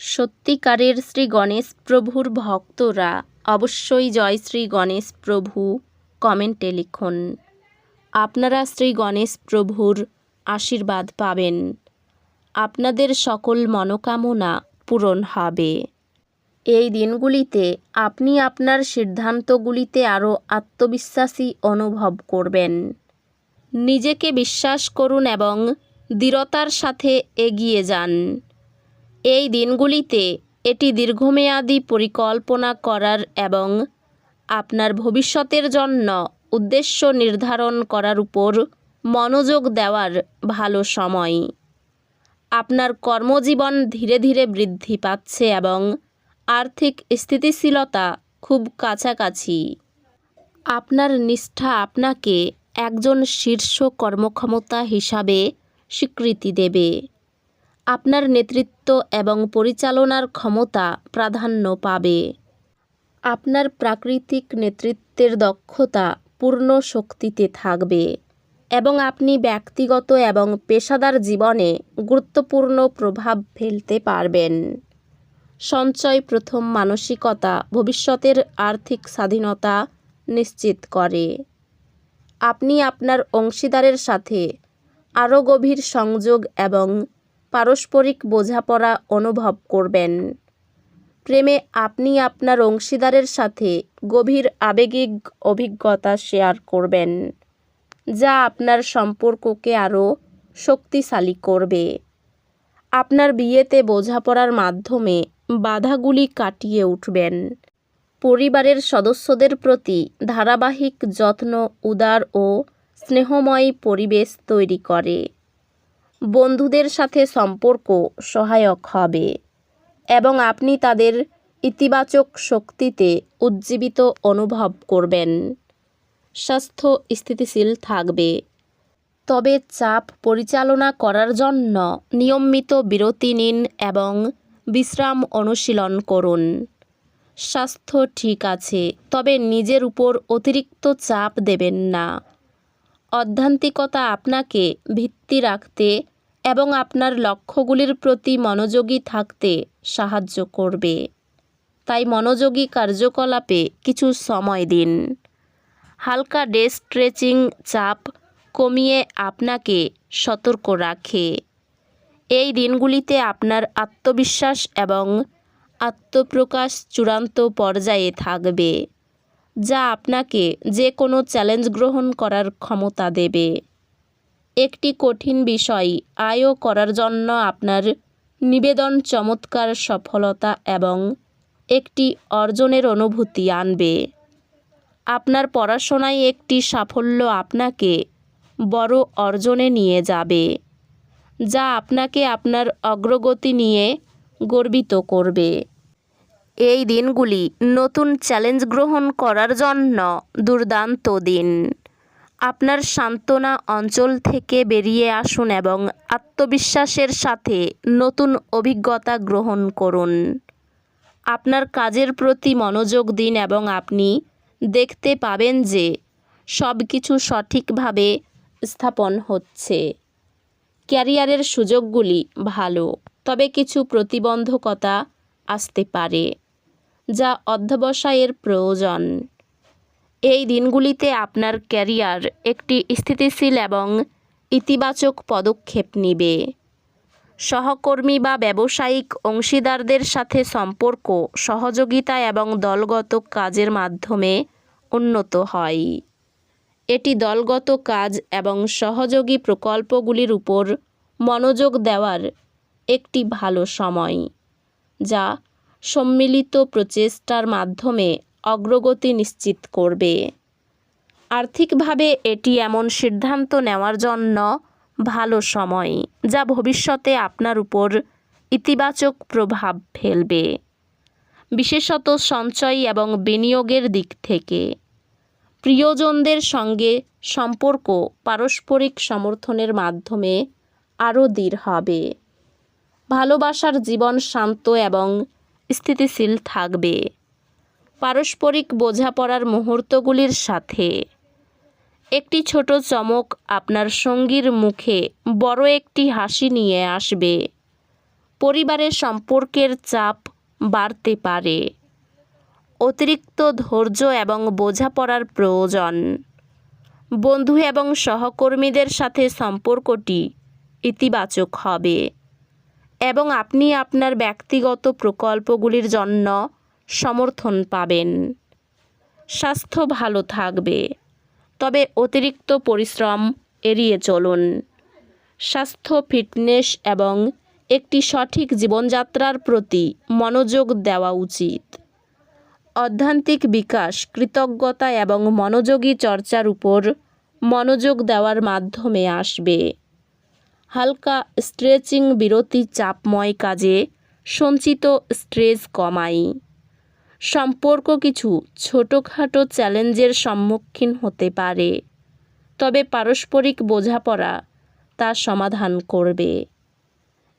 সত্যিকারের শ্রী গণেশ প্রভুর ভক্তরা অবশ্যই জয় শ্রী গণেশ প্রভু কমেন্টে লিখুন। আপনারা শ্রী গণেশ প্রভুর আশীর্বাদ পাবেন। আপনাদের সকল মনোকামনা পূরণ হবে। এই দিনগুলিতে আপনি আপনার সিদ্ধান্তগুলিতে আরও আত্মবিশ্বাসী অনুভব করবেন। নিজেকে বিশ্বাস করুন এবং দৃঢ়তার সাথে এগিয়ে যান। এই দিনগুলিতে এটি দীর্ঘমেয়াদী পরিকল্পনা করার এবং আপনার ভবিষ্যতের জন্য উদ্দেশ্য নির্ধারণ করার উপর মনোযোগ দেওয়ার ভালো সময়। আপনার কর্মজীবন ধীরে ধীরে বৃদ্ধি পাচ্ছে এবং আর্থিক স্থিতিশীলতা খুব কাছাকাছি। আপনার নিষ্ঠা আপনাকে একজন শীর্ষ কর্মক্ষমতা হিসাবে স্বীকৃতি দেবে। আপনার নেতৃত্ব এবং পরিচালনার ক্ষমতা প্রাধান্য পাবে। আপনার প্রাকৃতিক নেতৃত্বের দক্ষতা পূর্ণ শক্তিতে থাকবে এবং আপনি ব্যক্তিগত এবং পেশাদার জীবনে গুরুত্বপূর্ণ প্রভাব ফেলতে পারবেন। সঞ্চয় প্রথম মানসিকতা ভবিষ্যতের আর্থিক স্বাধীনতা নিশ্চিত করে। আপনি আপনার অংশীদারের সাথে আরও গভীর সংযোগ এবং পারস্পরিক বোঝাপড়া অনুভব করবেন। প্রেমে আপনি আপনার অংশীদারের সাথে গভীর আবেগিক অভিজ্ঞতা শেয়ার করবেন, যা আপনার সম্পর্ককে আরও শক্তিশালী করবে। আপনার বিয়েতে বোঝাপড়ার মাধ্যমে বাধাগুলি কাটিয়ে উঠবেন। পরিবারের সদস্যদের প্রতি ধারাবাহিক যত্ন, উদার ও স্নেহময় পরিবেশ তৈরি করে। বন্ধুদের সাথে সম্পর্ক সহায়ক হবে এবং আপনি তাদের ইতিবাচক শক্তিতে উজ্জীবিত অনুভব করবেন। স্বাস্থ্য স্থিতিশীল থাকবে। তবে চাপ পরিচালনা করার জন্য নিয়মিত বিরতি নিন এবং বিশ্রাম অনুশীলন করুন। স্বাস্থ্য ঠিক আছে, তবে নিজের উপর অতিরিক্ত চাপ দেবেন না। অধ্যান্তিকতা আপনাকে ভিত্তি রাখতে এবং আপনার লক্ষ্যগুলির প্রতি মনোযোগী থাকতে সাহায্য করবে। তাই মনোযোগী কার্যকলাপে কিছু সময় দিন। হালকা ডে স্ট্রেচিং চাপ কমিয়ে আপনাকে সতর্ক রাখে। এই দিনগুলিতে আপনার আত্মবিশ্বাস এবং আত্মপ্রকাশ চূড়ান্ত পর্যায়ে থাকবে, যা আপনাকে যে কোনো চ্যালেঞ্জ গ্রহণ করার ক্ষমতা দেবে। একটি কঠিন বিষয়। আয়ও করার জন্য আপনার নিবেদন চমৎকার সফলতা এবং একটি অর্জনের অনুভূতি আনবে। আপনার পড়াশোনায় একটি সাফল্য আপনাকে বড় অর্জনে নিয়ে যাবে, যা আপনাকে আপনার অগ্রগতি নিয়ে গর্বিত করবে। এই দিনগুলি নতুন চ্যালেঞ্জ গ্রহণ করার জন্য দুর্দান্ত দিন। আপনার সান্ত্বনা অঞ্চল থেকে বেরিয়ে আসুন এবং আত্মবিশ্বাসের সাথে নতুন অভিজ্ঞতা গ্রহণ করুন। আপনার কাজের প্রতি মনোযোগ দিন এবং আপনি দেখতে পাবেন যে সব কিছু সঠিকভাবে স্থাপন হচ্ছে। ক্যারিয়ারের সুযোগগুলি ভালো, তবে কিছু প্রতিবন্ধকতা আসতে পারে, যা অধ্যবসায়ের প্রয়োজন। এই দিনগুলিতে আপনার ক্যারিয়ার একটি স্থিতিশীল এবং ইতিবাচক পদক্ষেপ নেবে। সহকর্মী বা ব্যবসায়িক অংশীদারদের সাথে সম্পর্ক, সহযোগিতা এবং দলগত কাজের মাধ্যমে উন্নত হয়। এটি দলগত কাজ এবং সহযোগী প্রকল্পগুলির উপর মনোযোগ দেওয়ার একটি ভালো সময়, যা সম্মিলিত প্রচেষ্টার মাধ্যমে অগ্রগতি নিশ্চিত করবে। আর্থিকভাবে এটি এমন সিদ্ধান্ত নেওয়ার জন্য ভালো সময়, যা ভবিষ্যতে আপনার উপর ইতিবাচক প্রভাব ফেলবে। বিশেষত সঞ্চয় এবং বিনিয়োগের দিক থেকে। প্রিয়জনদের সঙ্গে সম্পর্ক পারস্পরিক সমর্থনের মাধ্যমে আরও দৃঢ় হবে। ভালোবাসার জীবন শান্ত এবং স্থিতিশীল থাকবে। পারস্পরিক বোঝাপড়ার মুহূর্তগুলির সাথে। একটি ছোট চমক আপনার সঙ্গীর মুখে বড় একটি হাসি নিয়ে আসবে। পরিবারের সম্পর্কের চাপ বাড়তে পারে। অতিরিক্ত ধৈর্য এবং বোঝাপড়ার প্রয়োজন। বন্ধু এবং সহকর্মীদের সাথে সম্পর্কটি ইতিবাচক হবে। এবং আপনি আপনার ব্যক্তিগত প্রকল্পগুলির জন্য সমর্থন পাবেন। স্বাস্থ্য ভালো থাকবে, তবে অতিরিক্ত পরিশ্রম এড়িয়ে চলুন। স্বাস্থ্য, ফিটনেস এবং একটি সঠিক জীবনযাত্রার প্রতি মনোযোগ দেওয়া উচিত। অধ্যান্তিক বিকাশ, কৃতজ্ঞতা এবং মনোযোগী চর্চার উপর মনোযোগ দেওয়ার মাধ্যমে আসবে। হালকা স্ট্রেচিং বিরতি চাপময় কাজে সঞ্চিত স্ট্রেস কমায় সম্পর্ক কিছু ছোটোখাটো চ্যালেঞ্জের সম্মুখীন হতে পারে। তবে পারস্পরিক বোঝাপড়া তা সমাধান করবে।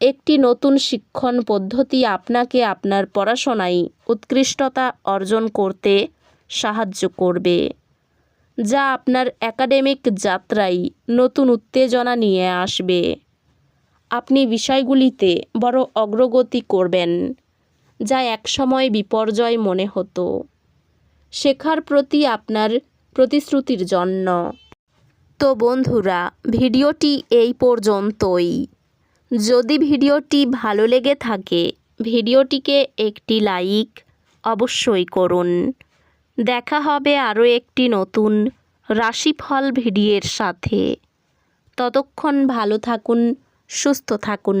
একটি নতুন শিক্ষণ পদ্ধতি আপনাকে আপনার পড়াশোনায় উৎকৃষ্টতা অর্জন করতে সাহায্য করবে, যা আপনার একাডেমিক যাত্রায় নতুন উত্তেজনা নিয়ে আসবে। আপনি বিষয়গুলিতে বড় অগ্রগতি করবেন। যা একসময় বিপর্যয় মনে হতো। শেখার প্রতি আপনার প্রতিশ্রুতির জন্য। তো বন্ধুরা, ভিডিওটি এই পর্যন্তই। যদি ভিডিওটি ভালো লেগে থাকে, ভিডিওটিকে একটি লাইক অবশ্যই করুন। দেখা হবে আরও একটি নতুন রাশিফল ভিডিওর সাথে। ততক্ষণ ভালো থাকুন, সুস্থ থাকুন।